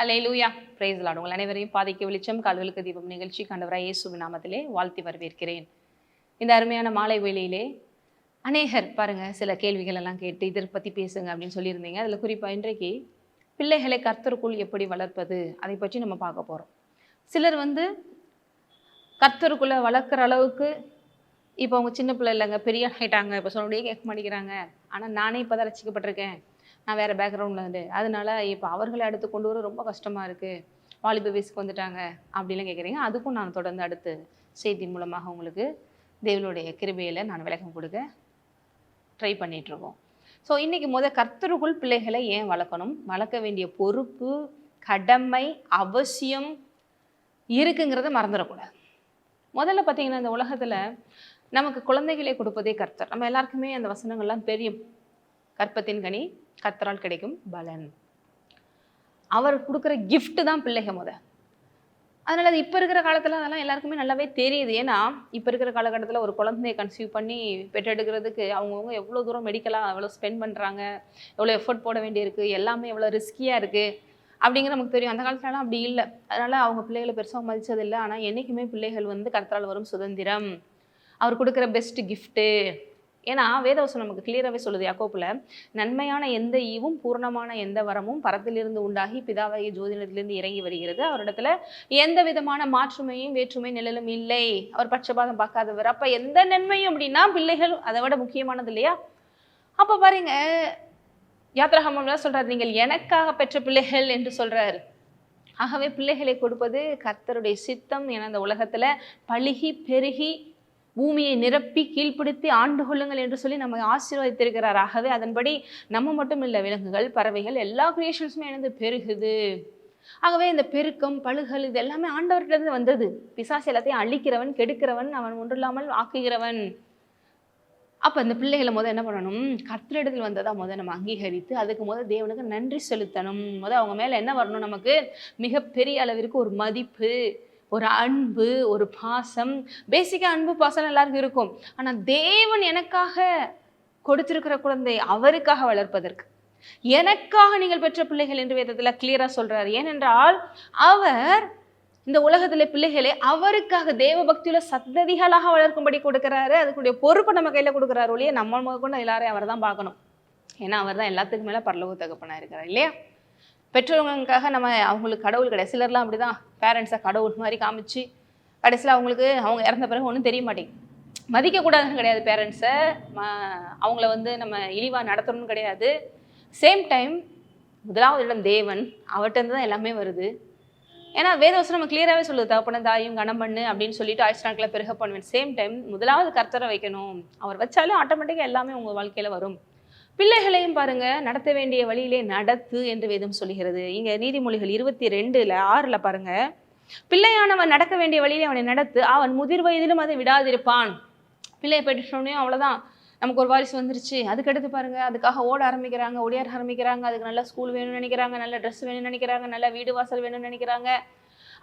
ஹலே லூயா price lot உங்கள் அனைவரையும் பாதிக்க வெளிச்சம் கால்களுக்கு தீபம் நிகழ்ச்சி கண்டவராய் இயேசு நாமத்திலே வாழ்த்தி வரவேற்கிறேன். இந்த அருமையான மாலை வேளையிலே அநேகர் பாருங்கள் சில கேள்விகள் எல்லாம் கேட்டு இதை பற்றி பேசுங்க அப்படின்னு சொல்லியிருந்தீங்க. அதில் குறிப்பாக இன்றைக்கு பிள்ளைகளை கர்த்தருக்குள் எப்படி வளர்ப்பது அதை பற்றி நம்ம பார்க்க போகிறோம் சிலர் வந்து கர்த்தருக்குள்ளே வளர்க்குற அளவுக்கு இப்போ அவங்க சின்ன பிள்ளை இல்லைங்க பெரிய ஆகிட்டாங்க இப்போ சொன்னபடியே கேட்க மாட்டேங்கிறாங்க. ஆனால் நானே இப்போ தான் ரசிக்கப்பட்டிருக்கேன். நான் வேறு பேக்ரவுண்டில் வந்து. அதனால இப்போ அவர்களை அடுத்து கொண்டு வர ரொம்ப கஷ்டமாக இருக்குது வாலிப வயசுக்கு வந்துட்டாங்க அப்படிலாம் கேட்குறீங்க அதுக்கும் நான் தொடர்ந்து அடுத்து செய்தியின் மூலமாக உங்களுக்கு தேவனுடைய கிருபையில் நான் விளக்கம் கொடுக்க ட்ரை பண்ணிகிட்ருக்கோம் ஸோ இன்றைக்கி முத கர்த்தருக்குள் பிள்ளைகளை ஏன் வளர்க்கணும்? வளர்க்க வேண்டிய பொறுப்பு கடமை அவசியம் இருக்குங்கிறத மறந்துடக்கூடாது. முதல்ல பார்த்தீங்கன்னா இந்த உலகத்தில் நமக்கு குழந்தைகளை கொடுப்பதே கர்த்தர். நம்ம எல்லாருக்குமே அந்த வசனங்கள்லாம் தெரியும். கற்பத்தின் கனி கத்தரால் கிடைக்கும் பலன். அவர் கொடுக்குற கிஃப்ட்டு தான் பிள்ளைங்க முத. அதனால் அது இப்போ இருக்கிற காலத்தில் அதெல்லாம் எல்லாருக்குமே நல்லாவே தெரியுது. ஏன்னா இப்போ இருக்கிற காலகட்டத்தில் ஒரு குழந்தைய கன்சீவ் பண்ணி பெற்றெடுக்கிறதுக்கு அவங்கவுங்க எவ்வளோ தூரம் மெடிக்கலாக எவ்வளோ ஸ்பெண்ட் பண்ணுறாங்க எவ்வளோ எஃபர்ட் போட வேண்டியிருக்கு எல்லாமே எவ்வளோ ரிஸ்கியாக இருக்குது அப்படிங்கிற நமக்கு தெரியும். அந்த காலத்துலலாம் அப்படி இல்லை. அதனால் அவங்க பிள்ளைகளை பெருசாக மதித்ததில்லை ஆனால் என்றைக்குமே பிள்ளைகள் வந்து கருத்தால் வரும் சுதந்திரம். அவர் கொடுக்குற பெஸ்ட் கிஃப்ட்டு ஏன்னா வேதவசனம் நமக்கு கிளியராகவே சொல்லுது யாக்கோப்புல நன்மையான எந்த ஈவும் பூர்ணமான எந்த வரமும் பரத்திலிருந்து உண்டாகி பிதாவாகிய ஜோதிடத்திலிருந்து இறங்கி வருகிறது. அவரிடத்துல எந்த விதமான மாற்றுமையும் வேற்றுமை நிழலும் இல்லை. அவர் பட்சபாதம் பார்க்காதவர். அப்போ எந்த நன்மையும் அப்படின்னா பிள்ளைகள் அதை விட முக்கியமானது இல்லையா? அப்போ பாருங்க யாத்ராகமம்ல சொல்கிறார் நீங்கள் எனக்காக பெற்ற பிள்ளைகள் என்று சொல்கிறாரு ஆகவே பிள்ளைகளை கொடுப்பது கர்த்தருடைய சித்தம் என அந்த உலகத்தில் பழுகி பெருகி பூமியை நிரப்பி கீழ்ப்படுத்தி ஆண்டு கொள்ளுங்கள் என்று சொல்லி நம்ம ஆசீர்வதித்திருக்கிறார். ஆகவே அதன்படி நம்ம மட்டும் இல்லை விலங்குகள் பறவைகள் எல்லா கிரியேஷன்ஸுமே இணைந்து பெருகுது. ஆகவே இந்த பெருக்கம் பழுகல் இது எல்லாமே ஆண்டவர்கிட்ட வந்தது. பிசாசு எல்லாத்தையும் அழிக்கிறவன் கெடுக்கிறவன் அவன் ஒன்றில்லாமல் ஆக்குகிறவன். அப்போ இந்த பிள்ளைகளை முதல் என்ன பண்ணணும்? கர்த்தரிடத்தில் வந்ததாக முத நம்ம அங்கீகரித்து அதுக்கு முதல் தேவனுக்கு நன்றி செலுத்தணும். முத அவங்க மேலே என்ன வரணும் நமக்கு? மிகப்பெரிய அளவிற்கு ஒரு மதிப்பு. ஒரு அன்பு ஒரு பாசம். பேசிக்காக அன்பு பாசம் எல்லாருக்கும் இருக்கும். ஆனால் தேவன் எனக்காக கொடுத்திருக்கிற குழந்தை அவருக்காக வளர்ப்பதற்கு. எனக்காக நீங்கள் பெற்ற பிள்ளைகள் என்று வேதத்தில் கிளியராக சொல்கிறார் ஏனென்றால் அவர் இந்த உலகத்தில் பிள்ளைகளை அவருக்காக தேவ பக்தியுள்ள சத்ததிகளாக வளர்க்கும்படி கொடுக்குறாரு. அதுக்குடைய பொறுப்பை நம்ம கையில் கொடுக்குறாரு ஒழிய நம்ம முதற்கொண்டு எல்லாரையும் அவர் தான் பார்க்கணும். ஏன்னா அவர் தான் எல்லாத்துக்கும் மேலே பரலோக தகப்பனா இருக்கிறார் இல்லையா? பெற்றோர்களுக்காக நம்ம அவங்களுக்கு கடவுள் கிடையாது. சிலர்லாம் அப்படி தான் பேரண்ட்ஸை கடவுள் மாதிரி காமிச்சு கடைசியில் அவங்களுக்கு அவங்க இறந்த பிறகு ஒன்றும் தெரிய மாட்டேங்குது. மதிக்கக்கூடாதுன்னு கிடையாது பேரண்ட்ஸை அவங்கள வந்து நம்ம இழிவாக நடத்தணும்னு கிடையாது. சேம் டைம் முதலாவது இடம் தேவன். அவர்கிட்ட தான் எல்லாமே வருது. ஏன்னா வேதவசம் நம்ம கிளியராகவே சொல்லுது தகப்பன தாயும் கணம் பண்ணு அப்படின்னு சொல்லிட்டு ஆயுஷ் பெருக பண்ணுவேன். சேம் டைம் முதலாவது கர்த்தரை வைக்கணும். அவர் வச்சாலும் ஆட்டோமேட்டிக்காக எல்லாமே உங்கள் வாழ்க்கையில் வரும். பிள்ளைகளையும் பாருங்க நடத்த வேண்டிய வழியிலே நடத்து என்று வேதம் சொல்லுகிறது. இங்க நீதிமொழிகள் இருபத்தி ரெண்டுல ஆறுல பாருங்க. பிள்ளையானவன் நடக்க வேண்டிய வழியிலே அவனை நடத்து அவன் முதிர் வயதிலும் அதை விடாதிருப்பான். பிள்ளையை பெற்றுட்டோன்னே அவ்வளவுதான். நமக்கு ஒரு வாரிசு வந்துருச்சு. அதுக்கடுத்து பாருங்க அதுக்காக ஓட ஆரம்பிக்கிறாங்க ஓடியார ஆரம்பிக்கிறாங்க. அதுக்கு நல்ல ஸ்கூல் வேணும்னு நினைக்கிறாங்க நல்ல ட்ரெஸ் வேணும்னு நினைக்கிறாங்க நல்ல வீடு வாசல் வேணும்னு நினைக்கிறாங்க.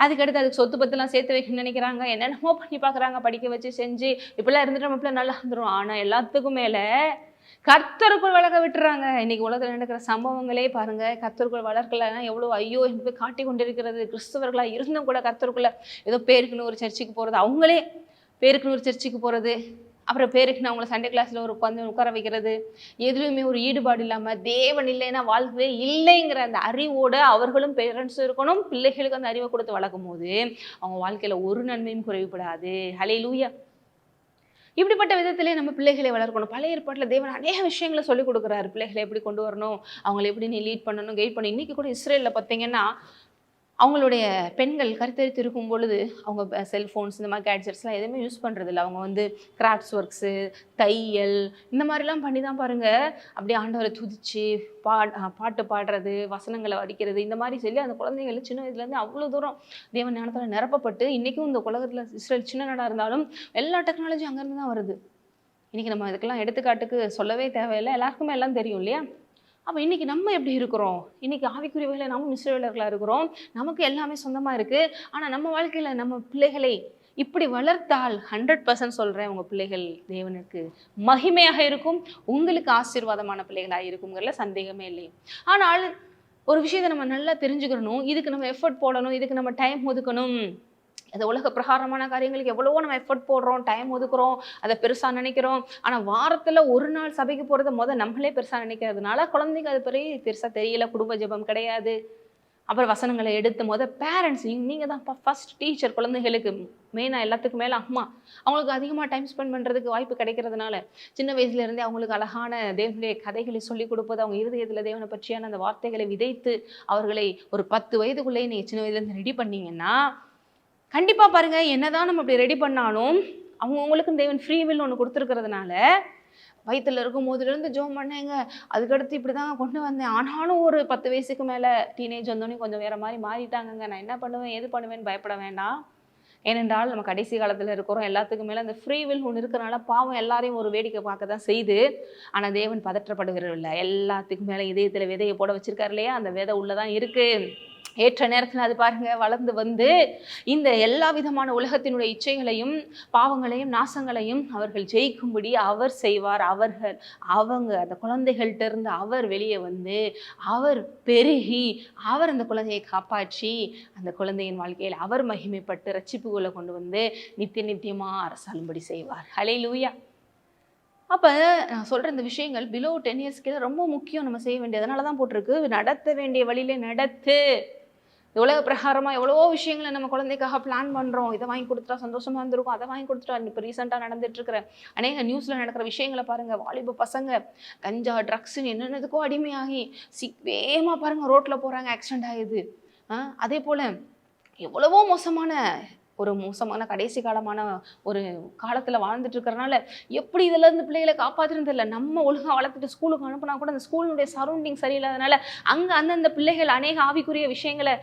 அதுக்கடுத்து அதுக்கு சொத்து பத்தெல்லாம் சேர்த்து வைக்கணும்னு நினைக்கிறாங்க. என்னென்னமோ பண்ணி பார்க்குறாங்க படிக்க வச்சு செஞ்சு இப்படிலாம் இருந்துட்டு நம்ம நல்லா இருந்துடும் ஆனால் எல்லாத்துக்கும் மேலே கர்த்தருக்குள் வளர்க்க விட்டுறாங்க. இன்னைக்கு உலகத்தில் நடக்கிற சம்பவங்களே பாருங்க. கர்த்தருக்குள் வளர்க்கலன்னா எவ்வளோ ஐயோ என்று காட்டி கொண்டிருக்கிறது. கிறிஸ்தவர்களாக இருந்தும் கூட கர்த்தருக்குள்ள ஏதோ பேருக்குன்னு ஒரு சர்ச்சுக்கு போகிறது அவங்களே பேருக்குன்னு ஒரு சர்ச்சுக்கு போகிறது அப்புறம் பேருக்கு அவங்கள சண்டே கிளாஸில் ஒரு உட்காந்து உட்கார வைக்கிறது. எதுலையுமே ஒரு ஈடுபாடு இல்லாமல் தேவன் இல்லைன்னா வாழ்க்கவே இல்லைங்கிற அந்த அறிவோடு அவர்களும் பேரண்ட்ஸும் இருக்கணும். பிள்ளைகளுக்கு அந்த அறிவை கொடுத்து வளர்க்கும் போது அவங்க வாழ்க்கையில் ஒரு நன்மையும் குறைவுபடாது. ஹலே லூயா இப்படிப்பட்ட விதத்திலே நம்ம பிள்ளைகளை வளர்க்கணும். பழைய ஏற்பாட்டில் தேவன் அநேக விஷயங்களை சொல்லிக் கொடுக்குறாரு. பிள்ளைகளை எப்படி கொண்டு வரணும்? அவங்களை எப்படி நீ லீட் பண்ணணும்? கைட் பண்ணணும்? இன்றைக்கி கூட இஸ்ரேலில் பார்த்தீங்கன்னா அவங்களுடைய பெண்கள் கருத்தரித்து இருக்கும் பொழுது அவங்க செல்ஃபோன்ஸ் இந்த மாதிரி கேட்ஜெட்ஸ்லாம் எதுவுமே யூஸ் பண்ணுறதில்ல அவங்க வந்து கிராஃப்ட்ஸ் ஒர்க்ஸு தையல் இந்த மாதிரிலாம் பண்ணி தான் பாருங்கள் அப்படியே ஆண்டவரை துதிச்சு பா பாட்டு பாடுறது வசனங்களை வடிக்கிறது இந்த மாதிரி சொல்லி அந்த குழந்தைகள் சின்ன வயதுலேருந்து அவ்வளோ தூரம் தேவன் ஞானத்தில் நிரப்பப்பட்டு இன்றைக்கும் இந்த உலகத்தில் இஸ்ரேல் சின்ன நாடாக இருந்தாலும் எல்லா டெக்னாலஜியும் அங்கேருந்து தான் வருது. இன்றைக்கி நம்ம இதுக்கெல்லாம் எடுத்துக்காட்டுக்கு சொல்லவே தேவையில்லை. எல்லாருக்குமே எல்லாம் தெரியும் இல்லையா? அப்போ இன்றைக்கி நம்ம எப்படி இருக்கிறோம்? இன்றைக்கி ஆவிக்குரிய வகையில் நம்ம மிஸ்ரேலர்களாக இருக்கிறோம். நமக்கு எல்லாமே சொந்தமாக இருக்குது ஆனால் நம்ம வாழ்க்கையில் நம்ம பிள்ளைகளை இப்படி வளர்த்தால் ஹண்ட்ரட் பர்சன்ட் சொல்கிறேன் உங்கள் பிள்ளைகள் தேவனுக்கு மகிமையாக இருக்கும். உங்களுக்கு ஆசீர்வாதமான பிள்ளைகளாக இருக்குங்கிறதுல சந்தேகமே இல்லை. ஆனால் ஒரு விஷயத்தை நம்ம நல்லா தெரிஞ்சுக்கணும். இதுக்கு நம்ம எஃபர்ட் போடணும். இதுக்கு நம்ம டைம் ஒதுக்கணும். அது உலக பிரகாரமான காரியங்களுக்கு எவ்வளவோ நம்ம எஃபர்ட் போடுறோம் டைம் ஒதுக்குறோம் அதை பெருசாக நினைக்கிறோம். ஆனால் வாரத்தில் ஒரு நாள் சபைக்கு போகிறத முத நம்மளே பெருசாக நினைக்கிறதுனால குழந்தைங்க அது பெரிய பெருசாக தெரியல குடும்ப ஜெபம் கிடையாது. அப்புறம் வசனங்களை எடுத்து முத பேரண்ட்ஸ் நீங்கள் தான் ஃபர்ஸ்ட் டீச்சர் குழந்தைகளுக்கு மெயினாக எல்லாத்துக்கும் மேலே அம்மா. அவங்களுக்கு அதிகமாக டைம் ஸ்பெண்ட் பண்ணுறதுக்கு வாய்ப்பு கிடைக்கிறதுனால சின்ன வயசுலேருந்தே அவங்களுக்கு அழகான தேவனுடைய கதைகளை சொல்லிக் கொடுப்பது அவங்க இருதயத்தில் தேவனை பற்றியான அந்த வார்த்தைகளை விதைத்து அவர்களை ஒரு பத்து வயதுக்குள்ளேயே நீங்கள் சின்ன வயதுலேருந்து ரெடி பண்ணிங்கன்னா கண்டிப்பாக பாருங்கள் என்னதான் நம்ம அப்படி ரெடி பண்ணாலும் அவங்கவுங்களுக்கும் தேவன் ஃப்ரீ வில் ஒன்று கொடுத்துருக்கிறதுனால வயிற்றில் இருக்கும் போதுலேருந்து ஜோம் பண்ணேங்க அதுக்கடுத்து இப்படி தாங்க கொண்டு வந்தேன். ஆனாலும் ஒரு பத்து வயசுக்கு மேலே டீனேஜ் வந்தோடனே கொஞ்சம் வேறு மாதிரி மாறிட்டாங்கங்க. நான் என்ன பண்ணுவேன் எது பண்ணுவேன்னு பயப்பட வேண்டாம். ஏனென்றால் நம்ம கடைசி காலத்தில் இருக்கிறோம் எல்லாத்துக்கும் மேலே அந்த ஃப்ரீ வில் ஒன்று இருக்கிறனால பாவம் எல்லாரையும் ஒரு வேடிக்கை பார்க்க தான் செய்து ஆனால் தேவன் பதற்றப்படுகிறதில்ல. எல்லாத்துக்கும் மேலே இதயத்தில் விதையை போட வச்சுருக்காரு இல்லையா? அந்த விதை உள்ளே தான் இருக்குது ஏற்ற நேரத்தில் அது பாருங்க வளர்ந்து வந்து இந்த எல்லா விதமான உலகத்தினுடைய இச்சைகளையும் பாவங்களையும் நாசங்களையும் அவர்கள் ஜெயிக்கும்படி அவர் செய்வார். அவர்கள் அவங்க அந்த குழந்தைகள்கிட்ட இருந்து அவர் வெளியே வந்து அவர் பெருகி அவர் அந்த குழந்தையை காப்பாற்றி அந்த குழந்தையின் வாழ்க்கையில் அவர் மகிமைப்பட்டு ரட்சிப்புகளை கொண்டு வந்து நித்திய நித்தியமாக அரசாளும்படி செய்வார். ஹலே லூயா அப்போ நான் சொல்கிற இந்த விஷயங்கள் பிலோ டென் இயர்ஸ்க்கு ரொம்ப முக்கியம் நம்ம செய்ய வேண்டியது. அதனால தான் போட்டிருக்கு நடத்த வேண்டிய வழியிலே நடத்து. எவ்வளோ உலக பிரகாரமாக எவ்வளோ விஷயங்களை நம்ம குழந்தைக்காக பிளான் பண்ணுறோம் இதை வாங்கி கொடுத்துட்டா சந்தோஷமாக இருந்திருக்கும். அதை வாங்கி கொடுத்துட்டா இப்போ ரீசெண்டாக நடந்துட்டுருக்கிற அநேக நியூஸில் நடக்கிற விஷயங்களை பாருங்கள் வாலிப பசங்க கஞ்சா ட்ரக்ஸுன்னு என்னென்னதுக்கோ அடிமையாகி சி வேகமாக பாருங்கள் ரோட்டில் போகிறாங்க ஆக்சிடென்ட் ஆகுது. அதே போல் எவ்வளவோ மோசமான ஒரு மோசமான கடைசி காலமான ஒரு காலத்தில் வாழ்ந்துட்டு இருக்கிறனால எப்படி இதுலேருந்து பிள்ளைகளை காப்பாற்றுறது இல்லை நம்ம ஒழுங்காக வளர்த்துட்டு ஸ்கூலுக்கு அனுப்புனா கூட அந்த ஸ்கூலினுடைய சரௌண்டிங் சரியில்லாதனால அங்கே அந்தந்த பிள்ளைகள் அநேக ஆவிக்குரிய விஷயங்களை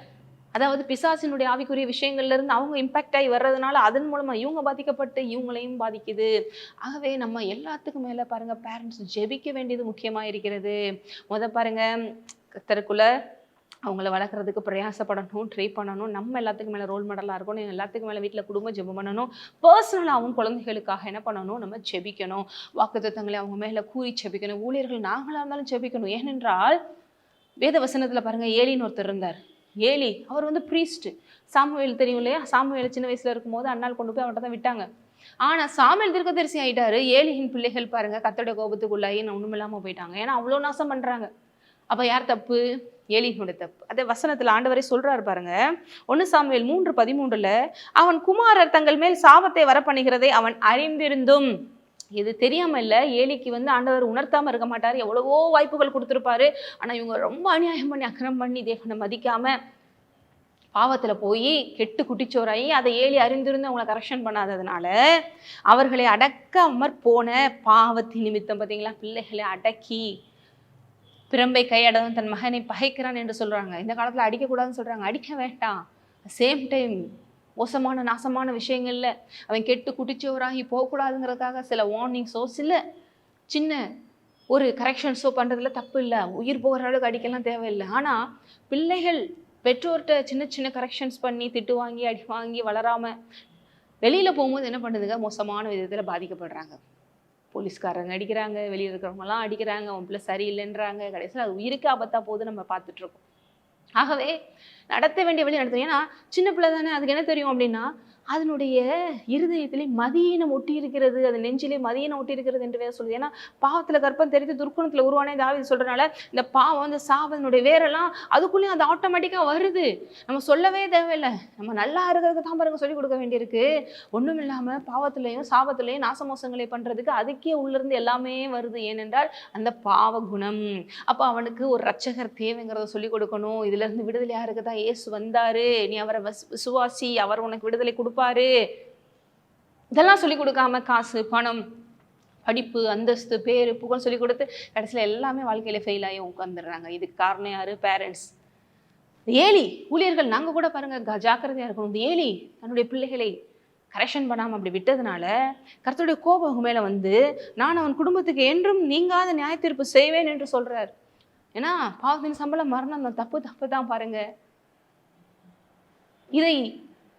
அதாவது பிசாசினுடைய ஆவிக்குரிய விஷயங்கள்ல இருந்து அவங்க இம்பாக்ட் ஆகி வர்றதுனால அதன் மூலமா இவங்க பாதிக்கப்பட்டு இவங்களையும் பாதிக்குது. ஆகவே நம்ம எல்லாத்துக்கும் மேல பாருங்க பேரண்ட்ஸ் ஜெபிக்க வேண்டியது முக்கியமா இருக்கிறது. முத பாருங்க கத்தருக்குள்ள அவங்கள வளர்க்குறதுக்கு பிரயாசப்படணும் ட்ரை பண்ணணும். நம்ம எல்லாத்துக்கும் மேலே ரோல் மாடலாக இருக்கணும் எல்லாத்துக்கும் மேலே வீட்டில் குடும்பம் ஜெபம் பண்ணணும். பர்சனலாகவும் குழந்தைகளுக்காக என்ன பண்ணணும்? நம்ம ஜெபிக்கணும். வாக்குத்தத்தங்களை அவங்க மேலே கூறி ஜெபிக்கணும். ஊழியர்கள் நாங்களாக இருந்தாலும் ஜெபிக்கணும். ஏனென்றால் வேத வசனத்தில் பாருங்கள் ஏலின்னு ஒருத்தர் இருந்தார். ஏலி அவர் வந்து ப்ரீஸ்ட் சாமுவேல் தெரியும் இல்லையா? சாமுவேல் சின்ன வயசுல இருக்கும்போது அண்ணால் கொண்டு போய் அவர்கிட்ட தான் விட்டாங்க. ஆனால் சாமுவேல் தீர்க்கதரிசி ஆயிட்டாரு. ஏலியின் பிள்ளைகள் பாருங்க கத்தோட கோபத்துக்குள்ளாகி ஒண்ணும் ஒன்றுமில்லாமல் போயிட்டாங்க. ஏன்னா அவ்வளோ நாசம் பண்ணுறாங்க அப்போ யார் தப்பு? ஏலியினுடைய தப்பு. அதே வசனத்துல ஆண்டவரே சொல்கிறார் பாருங்க. ஒன்று சாமுவேல் மூன்று பதிமூன்றில் அவன் குமாரர் தங்கள் மேல் சாபத்தை வரப்பண்ணுகிறதை அவன் அறிந்திருந்தும். இது தெரியாமல் இல்லை. ஏலிக்கு வந்து ஆண்டவர் உணர்த்தாமல் இருக்க மாட்டார். எவ்வளவோ வாய்ப்புகள் கொடுத்துருப்பாரு. ஆனால் இவங்க ரொம்ப அநியாயம் பண்ணி அக்கிரம் பண்ணி தேவனை மதிக்காமல் பாவத்தில் போய் கெட்டு குட்டிச்சோராகி அதை ஏலி அறிந்திருந்து அவங்களை கரெக்ஷன் பண்ணாததுனால அவர்களை அடக்காமற் போன பாவத்தின் நிமித்தம் பார்த்தீங்களா பிள்ளைகளை அடக்கி பிரம்பை கையடவன் தன் மகனை பகைக்கிறான் என்று சொல்கிறாங்க இந்த காலத்தில் அடிக்கக்கூடாதுன்னு சொல்கிறாங்க அடிக்க வேண்டாம். சேம் டைம் மோசமான நாசமான விஷயங்கள்ல அவன் கெட்டு குட்டிச்சோராகி போகக்கூடாதுங்கிறதுக்காக சில வார்னிங்ஸோ சில சின்ன ஒரு கரெக்ஷன்ஸோ பண்ணுறதுல தப்பு இல்லை. உயிர் போகிற அளவுக்கு அடிக்கலாம் தேவையில்லை. ஆனால் பிள்ளைகள் பெற்றோர்கிட்ட சின்ன சின்ன கரெக்ஷன்ஸ் பண்ணி திட்டு வாங்கி அடி வாங்கி வளராமல் வெளியில் போகும்போது என்ன பண்ணுதுங்க? மோசமான விதத்தில் பாதிக்கப்படுறாங்க. போலீஸ்காரங்க அடிக்கிறாங்க வெளியில் இருக்கிறவங்கலாம் அடிக்கிறாங்க அவன் பிள்ளை சரியில்லைன்றாங்க. கடைசியில் அது உயிருக்கு ஆபத்தாக போகுது நம்ம பார்த்துட்ருக்கோம் ஆகவே நடத்த வேண்டிய வழி நடத்தும். ஏன்னா சின்ன பிள்ளை தானே அதுக்கு என்ன தெரியும் அப்படின்னா அதனுடைய இருதயத்திலே மதியீனம் ஒட்டி இருக்கிறது அது நெஞ்சிலே மதியீனம் ஒட்டி இருக்கிறது என்று வேற சொல்லுது. ஏன்னா பாவத்தில் கற்பம் தெரிந்து துர்க்குணத்தில் உருவானே தாவி சொல்றனால இந்த பாவம் இந்த சாவதனுடைய வேரெல்லாம் அதுக்குள்ளேயும் அது ஆட்டோமேட்டிக்காக வருது. நம்ம சொல்லவே தேவையில்லை. நம்ம நல்லா இருக்கிறதுக்கு தான் பாருங்க சொல்லி கொடுக்க வேண்டியிருக்கு. ஒன்றும் இல்லாமல் பாவத்திலையும் சாபத்திலையும் நாசமோசங்களை பண்ணுறதுக்கு அதுக்கே உள்ளிருந்து எல்லாமே வருது. ஏனென்றால் அந்த பாவ குணம். அப்போ அவனுக்கு ஒரு ரட்சகர் தேவைங்கிறத சொல்லி கொடுக்கணும். இதுலேருந்து விடுதலையாக இருக்க தான் ஏசு வந்தாரு. நீ அவரை வஸ்- விசுவாசி. அவர் உனக்கு விடுதலை கொடுப்பாரு. இதெல்லாம் சொல்லி கொடுக்காம காசு பணம் படிப்பு அந்தஸ்து பேர் புகழ் சொல்லி கொடுத்து கடைசியில் எல்லாமே வாழ்க்கையில ஃபெயில் ஆகி உட்காந்துடுறாங்க இதுக்கு காரணம் யாரு? பேரண்ட்ஸ் ஏலி ஊழியர்கள் நாங்க கூட பாருங்க க- ஜாக்கிரதையா இருக்கணும். இந்த ஏலி தன்னுடைய பிள்ளைகளை கரெக்ஷன் பண்ணாமல் அப்படி விட்டதுனால கர்த்தருடைய கோபம் மேலே மேல வந்து நான் அவன் குடும்பத்துக்கு என்றும் நீங்காத நியாய தீர்ப்பு செய்வேன் என்று சொல்கிறார் ஏன்னா பாவத்தின் சம்பளம் மரணம் தான் தப்பு தப்பு தான் பாருங்க. இதை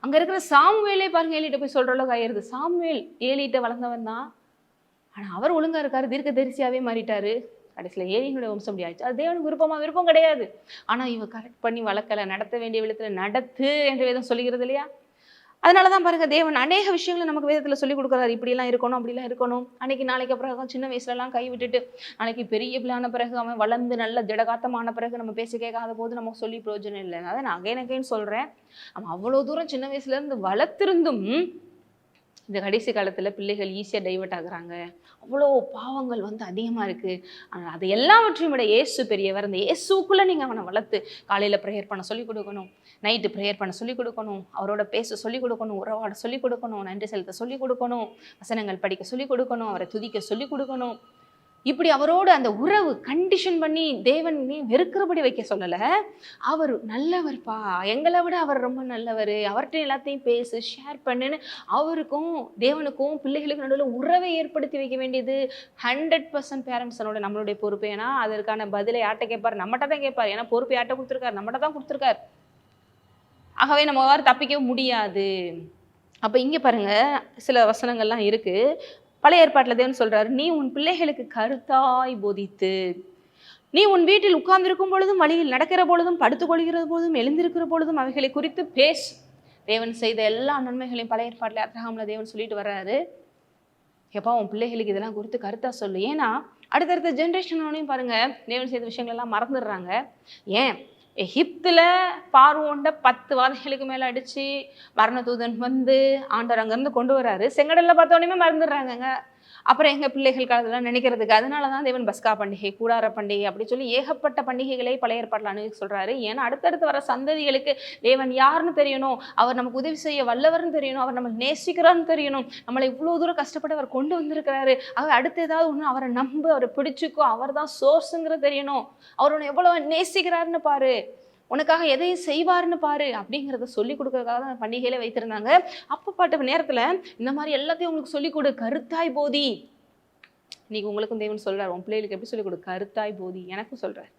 அங்கே இருக்கிற சாமுவேலே பாருங்க ஏலிட்ட போய் சொல்கிற அளவுக்கு ஆயிருது. சாமுவேல் ஏலிட்ட வளர்ந்தவன் தான். ஆனால் அவர் ஒழுங்காக இருக்கார் தீர்க்க தரிசியாவே மாறிட்டார். கடைசியில் ஏலியனுடைய வம்சம் அப்படி ஆயிடுச்சு. அது தேவனுக்கு விருப்பமாக விருப்பம் கிடையாது. ஆனால் இவன் கரெக்ட் பண்ணி வளர்க்கலை நடத்த வேண்டிய விதத்தில் நடத்து என்ற விதம் சொல்லுகிறது இல்லையா? அதனால தான் பாருங்க தேவன் அநேக விஷயங்களை நமக்கு வேதத்தில் சொல்லிக் கொடுக்குறாரு. இப்படிலாம் இருக்கணும் அப்படிலாம் இருக்கணும். அன்னைக்கு நாளைக்கு அப்புறம் சின்ன வயசுலலாம் கை விட்டுட்டு நாளைக்கு பெரிய பிள்ளையான பிறகு அவன் வளர்ந்து நல்ல திடகாத்தமான பிறகு நம்ம பேசி கேட்காத போது நமக்கு சொல்லி பிரயோஜனம் இல்லை. அதை நான் அகைன் அகைன் சொல்கிறேன் அவன் அவ்வளோ தூரம் சின்ன வயசுலேருந்து வளர்த்திருந்தும் இந்த கடைசி காலத்தில் பிள்ளைகள் ஈஸியாக டைவெர்ட் ஆகுறாங்க. அவ்வளோ பாவங்கள் வந்து அதிகமாக இருக்குது ஆனால் அது எல்லாவற்றையும் விட இயேசு பெரியவர் அந்த இயேசுக்குள்ளே நீங்கள் அவனை வளர்த்து காலையில் ப்ரேயர் பண்ண சொல்லிக் கொடுக்கணும். நைட்டு ப்ரேயர் பண்ண சொல்லிக் கொடுக்கணும். அவரோட பேச சொல்லிக் கொடுக்கணும். உறவாட சொல்லிக் கொடுக்கணும். நன்றி செலுத்த சொல்லிக் கொடுக்கணும். வசனங்கள் படிக்க சொல்லிக் கொடுக்கணும். அவரை துதிக்க சொல்லிக் கொடுக்கணும். இப்படி அவரோட அந்த உறவு கண்டிஷன் பண்ணி தேவன் நீ வெறுக்கிறபடி வைக்க சொல்லலை. அவர் நல்லவர்ப்பா. எங்களை விட அவர் ரொம்ப நல்லவர். அவர்கிட்ட எல்லாத்தையும் பேசு ஷேர் பண்ணுன்னு அவருக்கும் தேவனுக்கும் பிள்ளைகளுக்கும் நடுவில் உறவை ஏற்படுத்தி வைக்க வேண்டியது ஹண்ட்ரட் பர்சன்ட் பேரண்ட்ஸனோட நம்மளுடைய பொறுப்பு. ஏன்னா அதற்கான பதிலை யார்கிட்ட கேட்பார்? நம்மகிட்ட தான் கேட்பார். ஏன்னா பொறுப்பு யார்கிட்ட கொடுத்துருக்காரு? நம்மகிட்ட தான் கொடுத்துருக்காரு. ஆகவே நம்ம வார தப்பிக்க முடியாது. அப்போ இங்கே பாருங்கள் சில வசனங்கள்லாம் இருக்குது பழைய ஏற்பாட்டில் தேவன் சொல்கிறாரு நீ உன் பிள்ளைகளுக்கு கருத்தாய் போதித்து நீ உன் வீட்டில் உட்கார்ந்திருக்கும் பொழுதும் வழியில் நடக்கிற பொழுதும் படுத்துக்கொள்கிற பொழுதும் எழுந்திருக்கிற பொழுதும் அவைகளை குறித்து பேசு. தேவன் செய்த எல்லா நன்மைகளையும் பழைய ஏற்பாட்டில் அப்ரஹாமில் தேவன் சொல்லிட்டு வர்றாரு. எப்பா உன் பிள்ளைகளுக்கு இதெல்லாம் குறித்து கருத்தாக சொல்லு. ஏன்னா அடுத்தடுத்த ஜென்ரேஷனோடையும் பாருங்கள் தேவன் செய்த விஷயங்கள்லாம் மறந்துடுறாங்க. ஏன்? எகிப்தில் பார்வோண்ட பத்து வாதைகளுக்கு அடித்து மரண தூதன் வந்து ஆண்டவர் அங்கேருந்து கொண்டு வராரு செங்கடலில் பார்த்தோன்னே மறந்துடுறாங்கங்க. அப்புறம் எங்கள் பிள்ளைகள் காலத்தில் நினைக்கிறதுக்கு அதனால தான் தேவன் பஸ்கா பண்டிகை கூடார பண்டிகை அப்படி சொல்லி ஏகப்பட்ட பண்டிகைகளை பழைய ஏற்பாட்டில் அணுகி ஏன்னா அடுத்தடுத்து வர சந்ததிகளுக்கு தேவன் யாருன்னு தெரியணும் அவர் நமக்கு உதவி செய்ய வல்லவர்னு தெரியணும் அவர் நம்மளை நேசிக்கிறான்னு தெரியணும் நம்மளை இவ்வளோ தூரம் கஷ்டப்பட்டு அவர் கொண்டு வந்திருக்கிறாரு. அவர் அடுத்து ஏதாவது ஒன்று அவரை நம்பு அவரை பிடிச்சிக்கோ அவர் தான் சோர்ஸுங்கிறது தெரியணும். அவர் உன்னை எவ்வளோ நேசிக்கிறாருன்னு பாரு. உனக்காக எதையும் செய்வாருன்னு பாரு அப்படிங்கிறத சொல்லி கொடுக்கறதுக்காக தான் பண்டிகையில வைத்திருந்தாங்க. அப்பப்பட்ட நேரத்துல இந்த மாதிரி எல்லாத்தையும் உங்களுக்கு சொல்லிக் கொடு கருத்தாய் போதி. இன்னைக்கு உங்களுக்கும் தேவன் சொல்றாரு உன் பிள்ளைகளுக்கு எப்படி சொல்லிக் கொடு? கருத்தாய் போதி. எனக்கும் சொல்றாரு.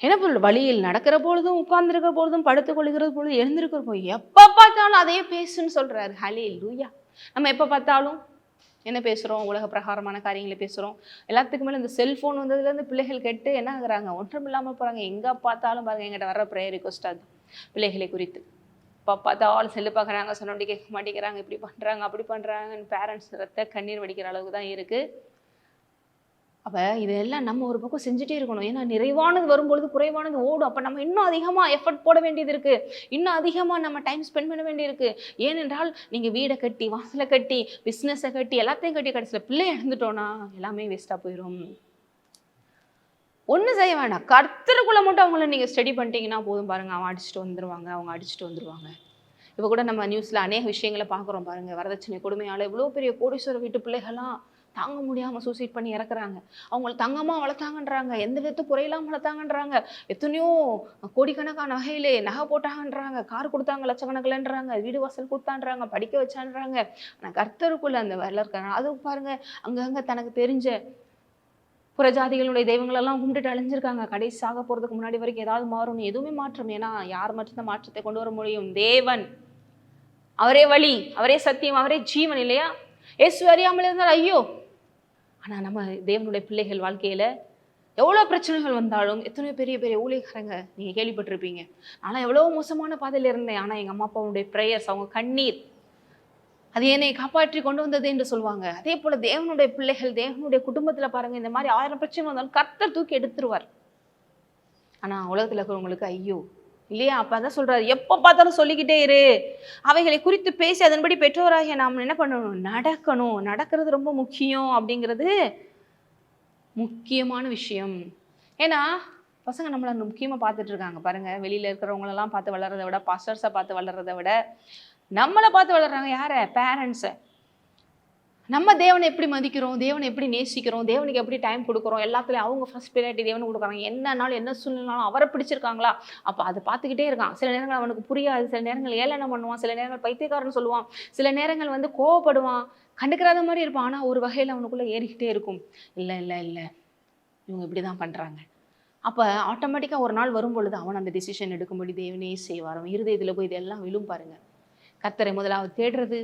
என்ன பொருள்? வழியில் நடக்கிற பொழுதும் உட்கார்ந்துருக்கிற பொழுதும் படுத்துக் கொள்கிற பொழுதும் எழுந்திருக்கிற போது எப்போ பார்த்தாலும் அதையே பேசுன்னு சொல்றாரு. ஹலே லூயா நம்ம எப்போ பார்த்தாலும் என்ன பேசுகிறோம் உலக பிரகாரமான காரியங்களை பேசுகிறோம் எல்லாத்துக்கு மேலே இந்த செல்ஃபோன் வந்ததுலேருந்து பிள்ளைகள் கெட்டு என்ன ஆகுறாங்க? ஒன்றும் இல்லாமல் போகிறாங்க எங்கே பார்த்தாலும் பாருங்க எங்கிட்ட வர ப்ரேயர் ரிக்வஸ்ட் அது. பிள்ளைகளை குறித்து. இப்போ பார்த்தாலும் செல்லு பார்க்குறாங்க. சொன்னபடி கேட்க மாட்டேங்கிறாங்க. இப்படி பண்ணுறாங்க அப்படி பண்ணுறாங்கன்னு பேரண்ட்ஸ் ரத்த கண்ணீர் வடிக்கிற அளவுக்கு தான் இருக்குது அப்போ இதெல்லாம் நம்ம ஒரு பக்கம் செஞ்சுட்டே இருக்கணும். ஏன்னா நிறைவானது வரும்பொழுது குறைவானது ஓடும். அப்போ நம்ம இன்னும் அதிகமாக எஃபர்ட் போட வேண்டியது இருக்குது இன்னும் அதிகமாக நம்ம டைம் ஸ்பெண்ட் பண்ண வேண்டியிருக்கு ஏனென்றால் நீங்கள் வீடை கட்டி வாசலை கட்டி பிஸ்னஸை கட்டி எல்லாத்தையும் கட்டி கடைசியில் பிள்ளை இழந்துட்டோன்னா எல்லாமே வேஸ்ட்டாக போயிடும் ஒன்றும் செய்ய வேண்டாம் கர்த்தருக்குள்ளே மட்டும் அவங்கள நீங்கள் ஸ்டடி பண்ணிட்டீங்கன்னா போதும் பாருங்கள் அவன் அடிச்சுட்டு வந்துருவாங்க. அவங்க அடிச்சுட்டு வந்துருவாங்க. இப்போ கூட நம்ம நியூஸில் அநேக விஷயங்களை பார்க்குறோம் பாருங்கள் வரதட்சணை கொடுமையால் எவ்வளோ பெரிய கோடீஸ்வர வீட்டு பிள்ளைகள்லாம் தாங்க முடியாமல் சூசைட் பண்ணி இறக்குறாங்க. அவங்கள தங்கமாக வளர்த்தாங்கன்றாங்க. எந்த விதத்து குறையெல்லாம் வளர்த்தாங்கன்றாங்க. எத்தனையோ கோடிக்கணக்கான வகையிலே நகை போட்டாங்கன்றாங்க. கார் கொடுத்தாங்க லட்சக்கணக்கில்ன்றாங்க. வீடு வாசல் கொடுத்தான்றாங்க. படிக்க வச்சான்றாங்க. ஆனால் கர்த்தருக்குள்ள அந்த வரல இருக்காங்க அது பாருங்க அங்கங்கே தனக்கு தெரிஞ்ச புறஜாதிகளுடைய தெய்வங்களெல்லாம் கும்பிட்டுட்டு அழிஞ்சிருக்காங்க. கடைசி சாக போகிறதுக்கு முன்னாடி வரைக்கும் ஏதாவது மாறணும். எதுவுமே மாற்றம். ஏன்னா யார் மட்டும்தான் மாற்றத்தை கொண்டு வர முடியும்? தேவன். அவரே வழி அவரே சத்தியம் அவரே ஜீவன் இல்லையா? இயேசு அறியாமல் இருந்தால் ஐயோ ஆனால் நம்ம தேவனுடைய பிள்ளைகள் வாழ்க்கையில் எவ்வளோ பிரச்சனைகள் வந்தாலும் எத்தனை பெரிய பெரிய ஊழியக்காரங்க நீங்கள் கேள்விப்பட்டிருப்பீங்க. ஆனால் எவ்வளோ மோசமான பாதையில் இருந்தேன். ஆனால் எங்கள் அம்மா அப்பாவுடைய ப்ரேயர்ஸ் அவங்க கண்ணீர் அது என்னை காப்பாற்றி கொண்டு வந்தது என்று சொல்லுவாங்க. அதே போல் தேவனுடைய பிள்ளைகள் தேவனுடைய குடும்பத்தில் பாருங்கள் இந்த மாதிரி ஆயிரம் பிரச்சனை வந்தாலும் கர்த்தர் தூக்கி எடுத்துருவார். ஆனால் உலகத்தில் இருக்கிறவங்களுக்கு ஐயோ இல்லையா? அப்போ அதான் சொல்கிறாரு எப்போ பார்த்தாலும் சொல்லிக்கிட்டே இரு. அவைகளை குறித்து பேசி அதன்படி பெற்றோராகிய நாம் என்ன பண்ணணும்? நடக்கணும். நடக்கிறது ரொம்ப முக்கியம் அப்படிங்கிறது முக்கியமான விஷயம். ஏன்னா பசங்க நம்மளை முக்கியமாக பார்த்துட்டு இருக்காங்க. பாருங்கள் வெளியில் இருக்கிறவங்களெல்லாம் பார்த்து வளர்றதை விட பாஸ்டர்ஸை பார்த்து வளர்கிறத விட நம்மளை பார்த்து வளர்றாங்க யாரை? பேரண்ட்ஸை நம்ம தேவனை எப்படி மதிக்கிறோம்? தேவனை எப்படி நேசிக்கிறோம்? தேவனுக்கு எப்படி டைம் கொடுக்குறோம்? எல்லாத்துலேயும் அவங்க ஃபர்ஸ்ட் ப்ரியாரிட்டி தேவனுக்கு கொடுக்குறாங்க. என்னன்னாலும் என்ன சூழ்நிலாலும் அவரை பிடிச்சிருக்காங்களா? அப்போ அதை பார்த்துக்கிட்டே இருக்கான். சில நேரங்கள் அவனுக்கு புரியாது. சில நேரங்கள் ஏளனம் பண்ணுவான். சில நேரங்கள் பைத்தியக்காரன் சொல்லுவான். சில நேரங்கள் வந்து கோவப்படுவான். கண்டுக்கிறாத மாதிரி இருப்பான். ஆனால் ஒரு வகையில் அவனுக்குள்ளே ஏறிக்கிட்டே இருக்கும். இல்லை இல்லை இல்லை. இவங்க இப்படி தான் பண்ணுறாங்க அப்போ ஆட்டோமேட்டிக்காக ஒரு நாள் வரும் பொழுது அவன் அந்த டிசிஷன் எடுக்கும்படி தேவனே செய்வார் அவன் இருதயத்தில் போய் இதெல்லாம் விழும் பாருங்கள் கத்தரை முதலாவது தேடுறது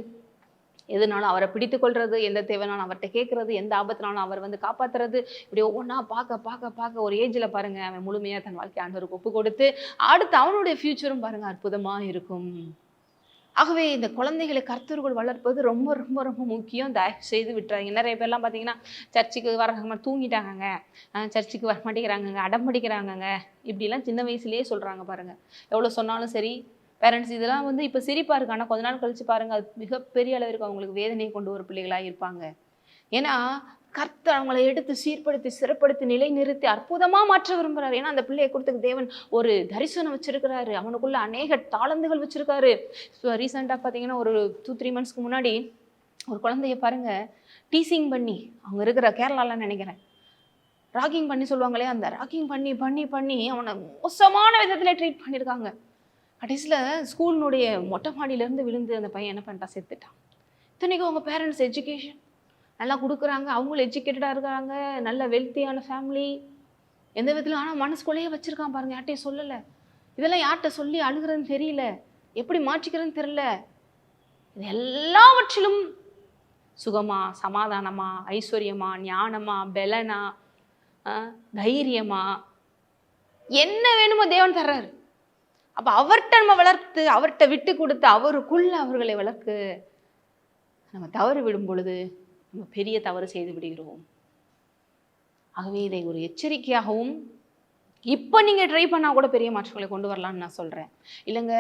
எதுனாலும் அவரை பிடித்து கொள்றது எந்த தேவைனாலும் அவர்கிட்ட கேட்கறது எந்த ஆபத்தினாலும் அவர் வந்து காப்பாத்துறது. இப்படி ஒவ்வொன்றா பார்க்க பார்க்க பார்க்க ஒரு ஏஜில் பாருங்க அவன் முழுமையாக தன் வாழ்க்கை ஆண்டவருக்கு ஒப்பு கொடுத்து அடுத்து அவனுடைய ஃப்யூச்சரும் பாருங்க அற்புதமாக இருக்கும். ஆகவே இந்த குழந்தைகளை கர்த்தர்கள் வளர்ப்பது ரொம்ப ரொம்ப ரொம்ப முக்கியம். தயவு செய்து விட்டுறாங்க நிறைய பேர்லாம் பார்த்தீங்கன்னா சர்ச்சுக்கு வர தூங்கிட்டாங்கங்க. சர்ச்சுக்கு வர மாட்டேங்கிறாங்கங்க அடம் படிக்கிறாங்கங்க. இப்படிலாம் சின்ன வயசுலேயே சொல்கிறாங்க பாருங்கள் எவ்வளோ சொன்னாலும் சரி பேரண்ட்ஸ் இதெல்லாம் வந்து இப்போ சிரிப்பாக இருக்கு. ஆனால் கொஞ்ச நாள் கழிச்சு பாருங்கள் அது மிகப்பெரிய அளவிற்கு அவங்களுக்கு வேதனையை கொண்டு ஒரு பிள்ளைகளாக இருப்பாங்க. ஏன்னா கர்த்தர் அவங்களை எடுத்து சீர்படுத்தி சிறப்படுத்தி நிலைநிறுத்தி அற்புதமாக மாற்ற விரும்புகிறார் ஏன்னா அந்த பிள்ளையை கொடுத்துக்கு தேவன் ஒரு தரிசனம் வச்சிருக்கிறாரு. அவனுக்குள்ள அநேக தாளந்துகள் வச்சிருக்காரு. ரீசெண்டாக பார்த்தீங்கன்னா ஒரு டூ த்ரீ மந்த்ஸ்க்கு முன்னாடி ஒரு குழந்தைய பாருங்க டீசிங் பண்ணி அவங்க இருக்கிற கேரளாலாம் நினைக்கிறேன். ராகிங் பண்ணி சொல்லுவாங்களே அந்த ராகிங் பண்ணி பண்ணி பண்ணி அவனை மோசமான விதத்தில் ட்ரீட் பண்ணியிருக்காங்க கடைசியில் ஸ்கூலினுடைய மொட்டை மாடியிலேருந்து விழுந்து அந்த பையன் என்ன பண்ணிட்டான்? செத்துட்டான். இத்தனைக்கும் அவங்க பேரண்ட்ஸ் எஜுகேஷன் நல்லா கொடுக்குறாங்க. அவங்களும் எஜுகேட்டடாக இருக்கிறாங்க நல்ல வெல்த்தியான ஃபேமிலி எந்த விதத்திலும் ஆனால் மனசுக்குள்ளேயே வச்சுருக்கான் பாருங்க. யார்ட்டையும் சொல்லலை. இதெல்லாம் யார்கிட்ட சொல்லி அழுகிறதுன்னு தெரியல. எப்படி மாற்றிக்கிறதுன்னு தெரில இது எல்லாவற்றிலும் சுகமா சமாதானமா ஐஸ்வர்யமா ஞானமா பெலனா தைரியமா என்ன வேணுமோ தேவன் தர்றாரு. அப்போ அவர்கிட்ட நம்ம வளர்த்து அவர்கிட்ட விட்டு கொடுத்து அவருக்குள்ள அவர்களை வளர்க்கு நம்ம தவறு விடும் பொழுது நம்ம பெரிய தவறு செய்து விடுகிறோம். ஆகவே இதை ஒரு எச்சரிக்கையாகவும் இப்போ நீங்கள் ட்ரை பண்ணால் கூட பெரிய மாற்றங்களை கொண்டு வரலாம்னு நான் சொல்கிறேன் இல்லைங்க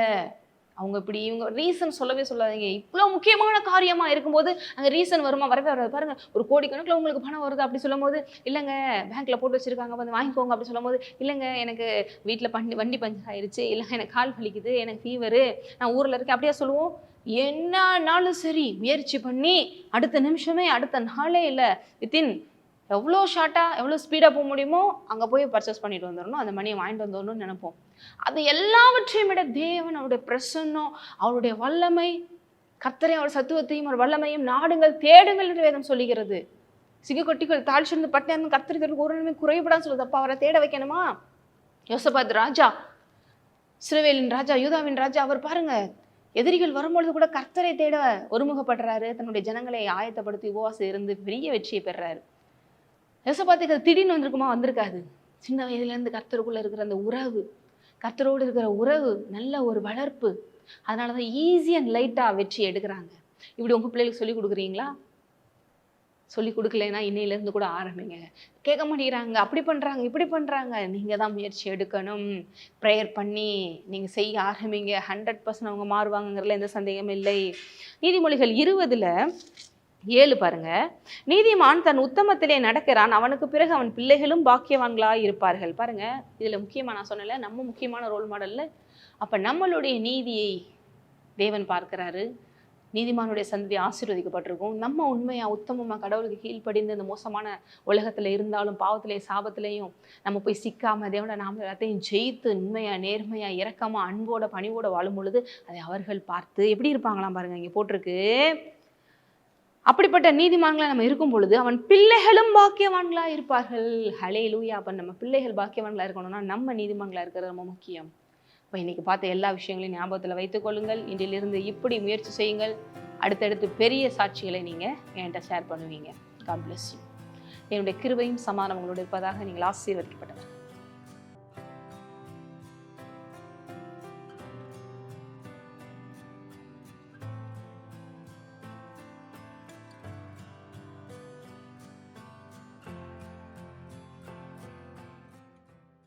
அவங்க இப்படி இவங்க ரீசன் சொல்லவே சொல்லாதீங்க. இவ்வளோ முக்கியமான காரியமாக இருக்கும்போது அங்கே ரீசன் வருமா? வரவே வராது. பாருங்கள் ஒரு கோடிக்கணக்கில் உங்களுக்கு பணம் வருது அப்படி சொல்லும்போது இல்லைங்க பேங்க்கில் போட்டு வச்சுருக்காங்க வந்து வாங்கிக்கோங்க அப்படி சொல்லும்போது இல்லைங்க எனக்கு வீட்டில் பண்டி வண்டி பஞ்சர் ஆயிடுச்சு இல்லை எனக்கு கால் வலிக்குது எனக்கு ஃபீவரு நான் ஊரில் இருக்கேன் அப்படியே சொல்லுவோம்? என்னன்னாலும் சரி முயற்சி பண்ணி அடுத்த நிமிஷமே அடுத்த நாளே இல்லை வித்தின் எவ்வளோ ஷார்ட்டாக எவ்வளோ ஸ்பீடாக போக முடியுமோ அங்கே போய் பர்ச்சேஸ் பண்ணிட்டு வந்துடணும் அந்த மணியை வாங்கிட்டு வந்துடணும்னு நினைப்போம். அது எல்லாவற்றையும் விட தேவன் அவருடைய பிரசன்னம் அவருடைய வல்லமை கர்த்தரையும் அவர் சத்துவத்தையும் அவர் வல்லமையும் நாடுங்கள் தேடுங்கள் என்று வேதம் சொல்லுகிறது. சிங்கக்கொட்டிகள் தாழ்ச்சிருந்து பட்டினம் கர்த்தருக்கு ஒரு நிலைமை குறைபடான்னு சொல்லுது. அப்போ அவரை தேட வைக்கணுமா? யோசபாத் ராஜா சிறுவேலின் ராஜா யூதாவின் ராஜா அவர் பாருங்க எதிரிகள் வரும்பொழுது கூட கர்த்தரை தேட ஒருமுகப்படுறாரு. தன்னுடைய ஜனங்களை ஆயத்தப்படுத்தி உபவாசம் இருந்து பெரிய வெற்றியை பெறுறாரு. யோசபாத்துக்கு அது திடீர்னு வந்திருக்குமா? வந்திருக்காது. சின்ன வயதுலேருந்து கர்த்தருக்குள்ள இருக்கிற அந்த உறவு கர்த்தரோடு இருக்கிற உறவு நல்ல ஒரு வளர்ப்பு அதனால தான் ஈஸி அண்ட் லைட்டாக வெற்றி எடுக்கிறாங்க. இப்படி உங்கள் பிள்ளைகளுக்கு சொல்லி கொடுக்குறீங்களா? சொல்லி கொடுக்கலைன்னா இன்னையிலேருந்து கூட ஆரம்பிங்க. கேட்க மாட்டேங்கிறாங்க. அப்படி பண்ணுறாங்க இப்படி பண்ணுறாங்க நீங்கள் தான் முயற்சி எடுக்கணும். ப்ரேயர் பண்ணி நீங்கள் செய்ய ஆரம்பிங்க. ஹண்ட்ரட் பர்சன்ட் அவங்க மாறுவாங்கங்கிறதுல எந்த சந்தேகமும் இல்லை. நீதிமொழிகள் இருபதுல ஏழு பாருங்க. நீதிமான் தன் உத்தமத்திலே நடக்கிறான். அவனுக்கு பிறகு அவன் பிள்ளைகளும் பாக்கியவான்களாக இருப்பார்கள். பாருங்க இதில் முக்கியமாக நான் சொன்னல நம்ம முக்கியமான ரோல் மாடலில் அப்போ நம்மளுடைய நீதியை தேவன் பார்க்கிறாரு. நீதிமானுடைய சந்ததி ஆசீர்வதிக்கப்பட்டிருக்கும். நம்ம உண்மையாக உத்தமமாக கடவுளுக்கு கீழ்ப்படிந்து இந்த மோசமான உலகத்தில் இருந்தாலும் பாவத்திலே சாபத்திலையும் நம்ம போய் சிக்காம தேவனோட நாம எல்லாத்தையும் ஜெயித்து உண்மையாக நேர்மையாக இறக்கமாக அன்போட பணிவோட வாழும் பொழுது அதை அவர்கள் பார்த்து எப்படி இருப்பாங்களாம் பாருங்க இங்கே போட்டிருக்கு. அப்படிப்பட்ட நீதிமான்களாக நம்ம இருக்கும் பொழுது அவன் பிள்ளைகளும் பாக்கியவான்களாக இருப்பார்கள். ஹலே லூயா அப்போ நம்ம பிள்ளைகள் பாக்கியவான்களாக இருக்கணும்னா நம்ம நீதிமான்களாக இருக்கிறது ரொம்ப முக்கியம். இப்போ இன்னைக்கு பார்த்த எல்லா விஷயங்களையும் ஞாபகத்தில் வைத்துக் கொள்ளுங்கள். இன்றிலிருந்து இப்படி முயற்சி செய்யுங்கள். அடுத்தடுத்து பெரிய சாட்சிகளை நீங்கள் என்கிட்ட ஷேர் பண்ணுவீங்க. காட் பிளஸ் யூ என்னுடைய கிருபையும் சமாதானம் உங்களோடு இருப்பதாக நீங்கள் ஆசீர்வதிக்கப்பட்டவர்.